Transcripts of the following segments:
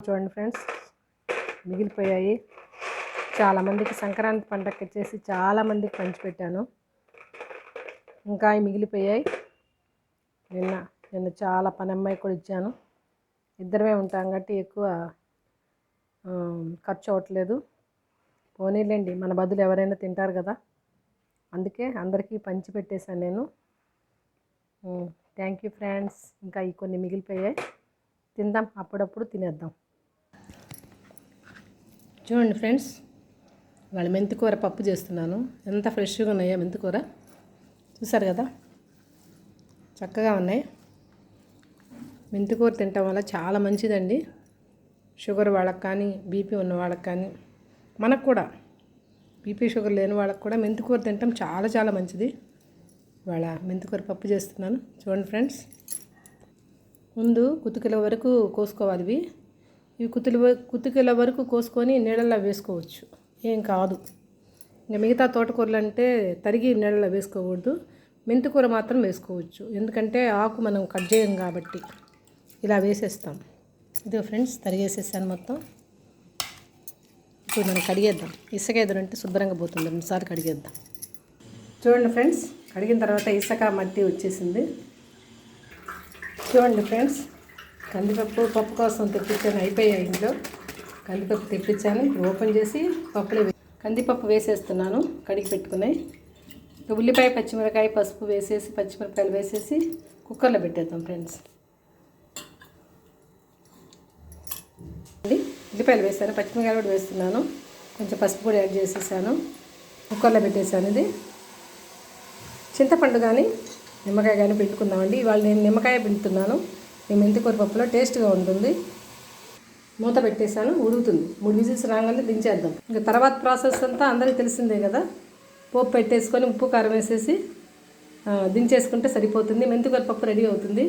చూడండి ఫ్రెండ్స్ మిగిలిపోయాయి. చాలామందికి సంక్రాంతి పండగకి వచ్చేసి చాలామందికి పంచిపెట్టాను. ఇంకా అవి మిగిలిపోయాయి. నిన్న నిన్న చాలా పని అమ్మాయి కూడా ఇచ్చాను. ఇద్దరమే ఉంటాం కాబట్టి ఎక్కువ ఖర్చు అవ్వట్లేదు. పోనీలేండి మన బదులు ఎవరైనా తింటారు కదా. అందుకే అందరికీ పంచి పెట్టేశాను నేను థ్యాంక్ యూ ఫ్రెండ్స్ ఇంకా ఈ కొన్ని మిగిలిపోయాయి. తిందాం అప్పుడప్పుడు తినేద్దాం. చూడండి ఫ్రెండ్స్ వాళ్ళ మెంతికూర పప్పు చేస్తున్నాను. ఎంత ఫ్రెష్గా ఉన్నాయో మెంతికూర. చూసారు కదా? చక్కగా ఉన్నాయి. మెంతికూర తినటం వల్ల చాలా మంచిదండి. షుగర్ వాళ్ళకి కానీ బీపీ ఉన్న వాళ్ళకి కానీ మనకు కూడా బీపీ షుగర్ లేని వాళ్ళకి కూడా మెంతికూర తినటం చాలా చాలా మంచిది. వాళ్ళ మెంతికూర పప్పు చేస్తున్నాను. చూడండి ఫ్రెండ్స్. ముందు కుతుకుల వరకు కోసుకోవాలి ఇవి. ఇవి కుతుల కుతుకుల వరకు కోసుకొని నీళ్ళల్లో వేసుకోవచ్చు. ఏం కాదు. ఇంకా మిగతా తోటకూరలు అంటే తరిగి నీళ్ళలో వేసుకోకూడదు. మెంతికూర మాత్రం వేసుకోవచ్చు. ఎందుకంటే ఆకు మనం కట్ చేయం కాబట్టి ఇలా వేసేస్తాం. ఇదిగో ఫ్రెండ్స్ తరిగేసేసాను మొత్తం. ఇప్పుడు మనం కడిగేద్దాం. ఇసుక ఎదురంటే శుభ్రంగా పోతుంది. రెండుసార్లు కడిగేద్దాం. చూడండి ఫ్రెండ్స్ కడిగిన తర్వాత ఇసుక మట్టి వచ్చేసింది. చూడండి ఫ్రెండ్స్ కందిపప్పు పప్పు కోసం తెప్పించాను. అయిపోయాయి ఇంట్లో కందిపప్పు తెప్పించాను. ఇప్పుడు ఓపెన్ చేసి పప్పులో కందిపప్పు వేసేస్తున్నాను. కడిగి పెట్టుకున్నాయి. ఉల్లిపాయ పచ్చిమిరకాయ పసుపు వేసేసి పచ్చిమిరపకాయలు వేసేసి కుక్కర్లో పెట్టేద్దాం ఫ్రెండ్స్. అండి ఉల్లిపాయలు వేసాను. పచ్చిమిరకాయలు కూడా వేస్తున్నాను. కొంచెం పసుపు కూడా యాడ్ చేసేసాను. కుక్కర్లో పెట్టేశాను ఇది. చింతపండు కానీ నిమ్మకాయ కానీ పిండుకుందామండి. ఇవాళ నేను నిమ్మకాయ పిండుతున్నాను. ఈ మెంతికూర పప్పులో టేస్ట్గా ఉంటుంది. మూత పెట్టేశాను ఉడుగుతుంది మూడు విజిల్స్ రాగానే దించేద్దాం. ఇంకా తర్వాత ప్రాసెస్ అంతా అందరికీ తెలిసిందే కదా? పోపు పెట్టేసుకొని ఉప్పు కారం వేసేసి దించేసుకుంటే సరిపోతుంది. మెంతికూర పప్పు రెడీ అవుతుంది.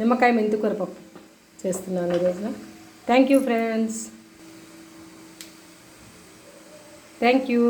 నిమ్మకాయ మెంతికూర పప్పు చేస్తున్నాను ఈరోజున thank you friends thank you